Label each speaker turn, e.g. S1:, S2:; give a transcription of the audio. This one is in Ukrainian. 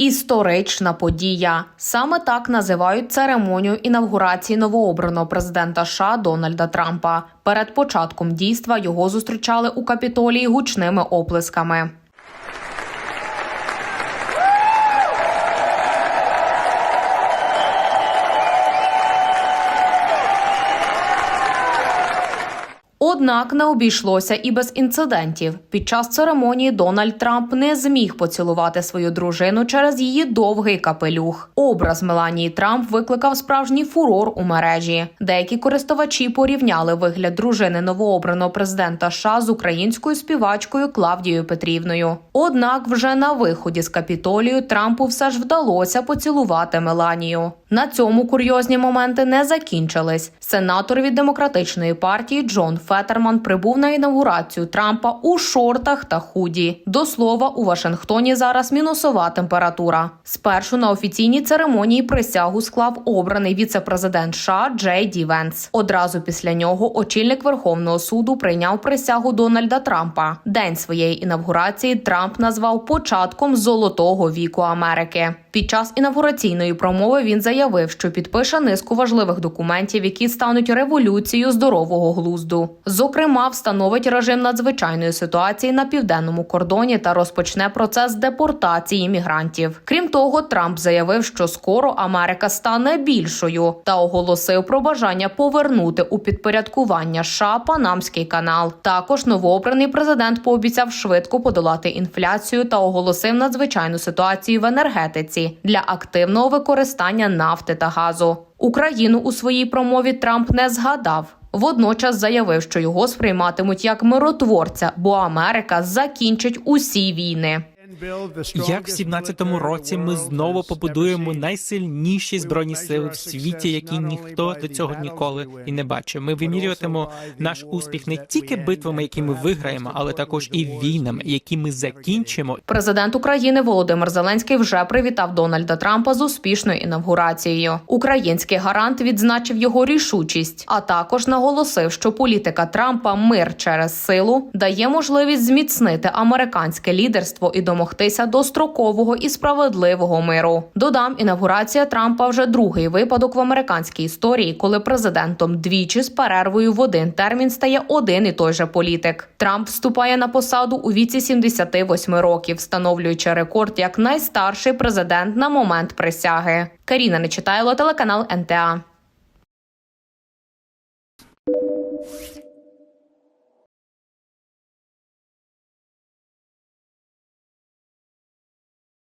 S1: Історична подія. Саме так називають церемонію інавгурації новообраного президента США Дональда Трампа. Перед початком дійства його зустрічали у капітолії гучними оплесками. Однак не обійшлося і без інцидентів. Під час церемонії Дональд Трамп не зміг поцілувати свою дружину через її довгий капелюх. Образ Меланії Трамп викликав справжній фурор у мережі. Деякі користувачі порівняли вигляд дружини новообраного президента США з українською співачкою Клавдією Петрівною. Однак, вже на виході з капітолію Трампу все ж вдалося поцілувати Меланію. На цьому курйозні моменти не закінчились. Сенатор від демократичної партії Джон Фетерман прибув на інаугурацію Трампа у шортах та худі. До слова, у Вашингтоні зараз мінусова температура. Спершу на офіційній церемонії присягу склав обраний віце-президент США Джей Ді Венс. Одразу після нього очільник Верховного суду прийняв присягу Дональда Трампа. День своєї інавгурації Трамп назвав початком золотого віку Америки. Під час інавгураційної промови він заявив, що підпише низку важливих документів, які стануть революцією здорового глузду. Зокрема, встановить режим надзвичайної ситуації на південному кордоні та розпочне процес депортації мігрантів. Крім того, Трамп заявив, що скоро Америка стане більшою та оголосив про бажання повернути у підпорядкування США Панамський канал. Також новообраний президент пообіцяв швидко подолати інфляцію та оголосив надзвичайну ситуацію в енергетиці для активного використання нафти та газу. Україну у своїй промові Трамп не згадав. Водночас заявив, що його сприйматимуть як миротворця, бо Америка закінчить усі війни.
S2: Як в 17-му році ми знову побудуємо найсильніші збройні сили в світі, які ніхто до цього ніколи і не бачив. Ми вимірюватимемо наш успіх не тільки битвами, які ми виграємо, але також і війнами, які ми закінчимо.
S1: Президент України Володимир Зеленський вже привітав Дональда Трампа з успішною інавгурацією. Український гарант відзначив його рішучість, а також наголосив, що політика Трампа мир через силу дає можливість зміцнити американське лідерство і домогтися дострокового і справедливого миру. Додам, інавгурація Трампа вже другий випадок в американській історії, коли президентом двічі з перервою в один термін стає один і той же політик. Трамп вступає на посаду у віці 78 років, встановлюючи рекорд як найстарший президент на момент присяги. Каріна Нечитайло, телеканал НТА.